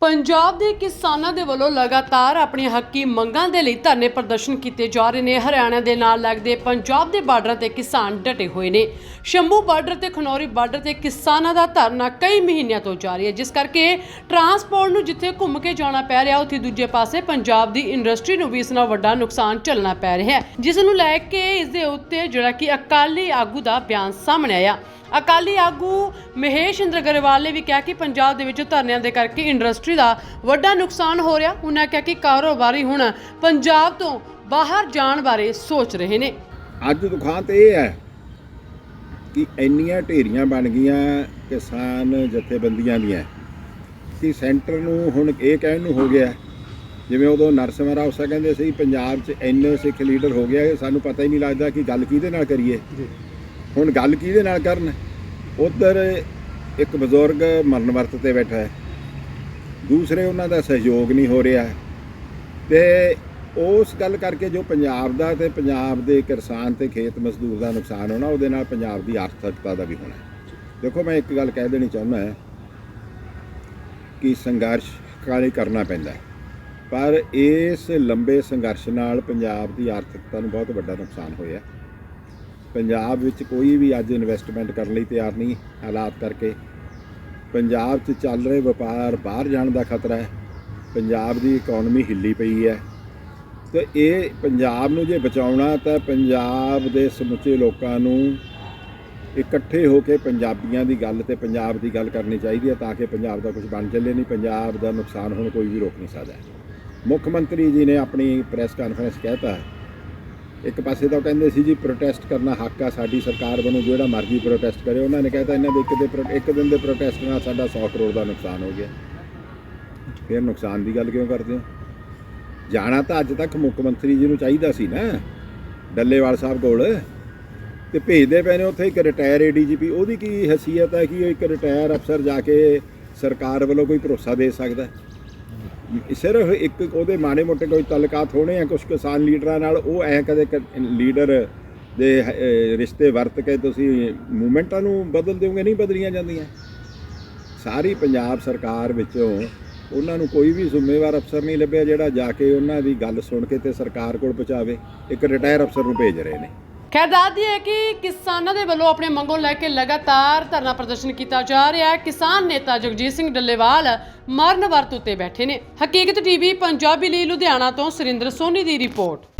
ਪੰਜਾਬ ਦੇ ਕਿਸਾਨਾਂ ਦੇ ਵੱਲੋਂ ਲਗਾਤਾਰ ਆਪਣੀਆਂ ਹੱਕੀ ਮੰਗਾਂ ਦੇ ਲਈ ਧਰਨੇ ਪ੍ਰਦਰਸ਼ਨ ਕੀਤੇ ਜਾ ਰਹੇ ਨੇ। ਹਰਿਆਣਾ ਦੇ ਨਾਲ ਲੱਗਦੇ ਪੰਜਾਬ ਦੇ ਬਾਰਡਰਾਂ ਤੇ ਕਿਸਾਨ ਡਟੇ ਹੋਏ ਨੇ। ਸ਼ੰਭੂ ਬਾਰਡਰ ਤੇ, ਖਨੌਰੀ ਬਾਰਡਰ ਤੇ ਕਿਸਾਨਾਂ ਦਾ ਧਰਨਾ ਕਈ ਮਹੀਨਿਆਂ ਤੋਂ ਜਾਰੀ ਹੈ, ਜਿਸ ਕਰਕੇ ਟਰਾਂਸਪੋਰਟ ਨੂੰ ਜਿੱਥੇ ਘੁੰਮ ਕੇ ਜਾਣਾ ਪੈ ਰਿਹਾ, ਉੱਥੇ ਦੂਜੇ ਪਾਸੇ ਪੰਜਾਬ ਦੀ ਇੰਡਸਟਰੀ ਨੂੰ ਵੀ ਇਸ ਨਾਲ ਵੱਡਾ ਨੁਕਸਾਨ ਝੱਲਣਾ ਪੈ ਰਿਹਾ ਹੈ। ਜਿਸ ਨੂੰ ਲੈ ਕੇ ਇਸ ਦੇ ਉੱਤੇ ਜਿਹੜਾ ਕਿ ਅਕਾਲੀ ਆਗੂ ਦਾ ਬਿਆਨ ਸਾਹਮਣੇ ਆਇਆ। ਅਕਾਲੀ ਆਗੂ ਮਹੇਸ਼ ਇੰਦਰ ਗਰੇਵਾਲ ਨੇ ਵੀ ਕਿਹਾ ਕਿ ਪੰਜਾਬ ਦੇ ਵਿੱਚ ਧਰਨਿਆਂ ਦੇ ਕਰਕੇ ਇੰਡਸਟਰੀ ਦਾ ਵੱਡਾ ਨੁਕਸਾਨ ਹੋ ਰਿਹਾ। ਉਹਨਾਂ ਕਿਹਾ ਕਿ ਕਾਰੋਬਾਰੀ ਹੁਣ ਪੰਜਾਬ ਤੋਂ ਬਾਹਰ ਜਾਣ ਬਾਰੇ ਸੋਚ ਰਹੇ ਨੇ। ਅੱਜ ਦੁਕਾਨ ਤੇ ਇਹ ਹੈ ਕਿ ਇੰਨੀਆਂ ਢੇਰੀਆਂ ਬਣ ਗਈਆਂ ਕਿਸਾਨ ਜਥੇਬੰਦੀਆਂ ਦੀਆਂ ਕਿ ਸੈਂਟਰ ਨੂੰ ਹੁਣ ਇਹ ਕਹਿਣ ਨੂੰ ਹੋ ਗਿਆ ਜਿਵੇਂ ਉਦੋਂ ਨਰਸਿਮਹਾ ਰਾਓ ਸਾਹਿਬ ਕਹਿੰਦੇ ਸੀ ਪੰਜਾਬ 'ਚ ਇੰਨੇ ਸਿੱਖ ਲੀਡਰ ਹੋ ਗਿਆ ਸਾਨੂੰ ਪਤਾ ਹੀ ਨਹੀਂ ਲੱਗਦਾ ਕਿ ਗੱਲ ਕਿਹਦੇ ਨਾਲ ਕਰੀਏ। ਹੁਣ ਗੱਲ ਕਿਹਦੇ ਨਾਲ ਕਰਨ? ਉਧਰ ਇੱਕ ਬਜ਼ੁਰਗ ਮਰਨ ਵਰਤ ਤੇ ਬੈਠਾ ਹੈ। ਦੂਸਰੇ ਉਹਨਾਂ ਦਾ ਸਹਿਯੋਗ ਨਹੀਂ ਹੋ ਰਿਹਾ। ਤੇ ਉਸ ਗੱਲ ਕਰਕੇ ਜੋ ਪੰਜਾਬ ਦਾ ਤੇ ਪੰਜਾਬ ਦੇ ਕਿਸਾਨ ਤੇ ਖੇਤ ਮਜ਼ਦੂਰ ਦਾ ਨੁਕਸਾਨ ਹੋਣਾ, ਉਹਦੇ ਨਾਲ ਪੰਜਾਬ ਦੀ ਆਰਥਿਕਤਾ ਦਾ ਵੀ ਹੋਣਾ ਦੇਖੋ, ਮੈਂ ਇੱਕ ਗੱਲ ਕਹਿ ਦੇਣੀ ਚਾਹੁੰਦਾ ਹਾਂ ਕਿ ਸੰਘਰਸ਼ ਕਾਲੇ ਕਰਨਾ ਪੈਂਦਾ ਹੈ। ਪਰ ਇਸ ਲੰਬੇ ਸੰਘਰਸ਼ ਨਾਲ ਪੰਜਾਬ ਦੀ ਆਰਥਿਕਤਾ ਨੂੰ ਬਹੁਤ ਵੱਡਾ ਨੁਕਸਾਨ ਹੋਇਆ। ਪੰਜਾਬ ਵਿੱਚ ਕੋਈ ਵੀ ਅੱਜ ਇਨਵੈਸਟਮੈਂਟ ਕਰਨ ਲਈ ਤਿਆਰ ਨਹੀਂ, ਹਾਲਾਤ ਕਰਕੇ। ਪੰਜਾਬ 'ਚ ਚੱਲ ਰਹੇ ਵਪਾਰ ਬਾਹਰ ਜਾਣ ਦਾ ਖਤਰਾ ਹੈ। ਪੰਜਾਬ ਦੀ ਇਕਨੋਮੀ ਹਿੱਲੀ ਪਈ ਹੈ। ਤੇ ਇਹ ਪੰਜਾਬ ਨੂੰ ਜੇ ਬਚਾਉਣਾ ਤਾਂ ਪੰਜਾਬ ਦੇ ਸਮੁੱਚੇ ਲੋਕਾਂ ਨੂੰ ਇਕੱਠੇ ਹੋ ਕੇ ਪੰਜਾਬੀਆਂ ਦੀ ਗੱਲ ਤੇ ਪੰਜਾਬ ਦੀ ਗੱਲ ਕਰਨੀ ਚਾਹੀਦੀ ਹੈ ਤਾਂ ਕਿ ਪੰਜਾਬ ਦਾ ਕੁਝ ਬਣ ਚੱਲੇ, ਨਹੀਂ ਪੰਜਾਬ ਦਾ ਨੁਕਸਾਨ ਹੁਣ ਕੋਈ ਵੀ ਰੋਕ ਨਹੀਂ ਸਕਦਾ। ਮੁੱਖ ਮੰਤਰੀ ਜੀ ਨੇ ਆਪਣੀ ਪ੍ਰੈਸ ਕਾਨਫਰੰਸ ਕਹਿਤਾ ਇੱਕ ਪਾਸੇ ਤਾਂ ਉਹ ਕਹਿੰਦੇ ਸੀ ਜੀ ਪ੍ਰੋਟੈਸਟ ਕਰਨਾ ਹੱਕ ਆ, ਸਾਡੀ ਸਰਕਾਰ ਵੱਲੋਂ ਜਿਹੜਾ ਮਰਜ਼ੀ ਪ੍ਰੋਟੈਸਟ ਕਰੇ। ਉਹਨਾਂ ਨੇ ਕਹਿਤਾ ਇਹਨਾਂ ਦੇ ਇੱਕ ਦੇ ਪ੍ਰੋ- ਇੱਕ ਦਿਨ ਦੇ ਪ੍ਰੋਟੈਸਟ ਨਾਲ ਸਾਡਾ 100 ਕਰੋੜ ਦਾ ਨੁਕਸਾਨ ਹੋ ਗਿਆ। ਫਿਰ ਨੁਕਸਾਨ ਦੀ ਗੱਲ ਕਿਉਂ ਕਰਦੇ ਹੋ? ਜਾਣਾ ਤਾਂ ਅੱਜ ਤੱਕ ਮੁੱਖ ਮੰਤਰੀ ਜੀ ਨੂੰ ਚਾਹੀਦਾ ਸੀ ਨਾ, ਡੱਲੇਵਾਲ ਸਾਹਿਬ ਕੋਲ। ਤੇ ਭੇਜਦੇ ਪਏ ਨੇ ਉੱਥੇ ਇੱਕ ਰਿਟਾਇਰ ਏਡੀਜੀਪੀ ਉਹਦੀ ਕੀ ਹਸੀਅਤ ਹੈ ਕਿ ਉਹ ਇੱਕ ਰਿਟਾਇਰ ਅਫਸਰ ਜਾ ਕੇ ਸਰਕਾਰ ਵੱਲੋਂ ਕੋਈ ਭਰੋਸਾ ਦੇ ਸਕਦਾ ਸਿਰਫ ਇੱਕ ਉਹਦੇ ਮਾੜੇ ਮੋਟੇ ਕੋਈ ਤਲਕਾਤ ਹੋਣੇ ਆ ਕੁਝ ਕਿਸਾਨ ਲੀਡਰਾਂ ਨਾਲ, ਉਹ ਐ ਕਦੇ ਕ- ਲੀਡਰ ਦੇ ਰਿਸ਼ਤੇ ਵਰਤ ਕੇ ਤੁਸੀਂ ਮੂਵਮੈਂਟਾਂ ਨੂੰ ਬਦਲ ਦਿਓਗੇ, ਨਹੀਂ ਬਦਲੀਆਂ ਜਾਂਦੀਆਂ? ਸਾਰੀ ਪੰਜਾਬ ਸਰਕਾਰ ਵਿੱਚੋਂ ਉਹਨਾਂ ਨੂੰ ਕੋਈ ਵੀ ਜ਼ਿੰਮੇਵਾਰ ਅਫਸਰ ਨਹੀਂ ਲੱਭਿਆ, ਜਿਹੜਾ ਜਾ ਕੇ ਉਹਨਾਂ ਦੀ ਗੱਲ ਸੁਣ ਕੇ ਤੇ ਸਰਕਾਰ ਕੋਲ ਪਹੁੰਚਾਵੇ, ਇੱਕ ਰਿਟਾਇਰ ਅਫਸਰ ਨੂੰ ਭੇਜ ਰਹੇ ਨੇ। ਖੈਰ ਦੱਸਦੀ ਹੈ ਕਿ ਕਿਸਾਨਾਂ ਦੇ ਵੱਲੋਂ ਆਪਣੇ ਮੰਗੋਂ ਲੈ ਕੇ ਲਗਾਤਾਰ ਧਰਨਾ ਪ੍ਰਦਰਸ਼ਨ ਕੀਤਾ ਜਾ ਰਿਹਾ ਹੈ। ਕਿਸਾਨ ਨੇਤਾ ਜਗਜੀਤ ਸਿੰਘ ਡੱਲੇਵਾਲ ਮਰਨ ਵਰਤ ਉੱਤੇ ਬੈਠੇ ਨੇ। ਹਕੀਕਤ ਟੀਵੀ, ਪੰਜਾਬੀ ਲਈ ਲੁਧਿਆਣਾ ਤੋਂ ਸੁਰਿੰਦਰ ਸੋਨੀ ਦੀ ਰਿਪੋਰਟ।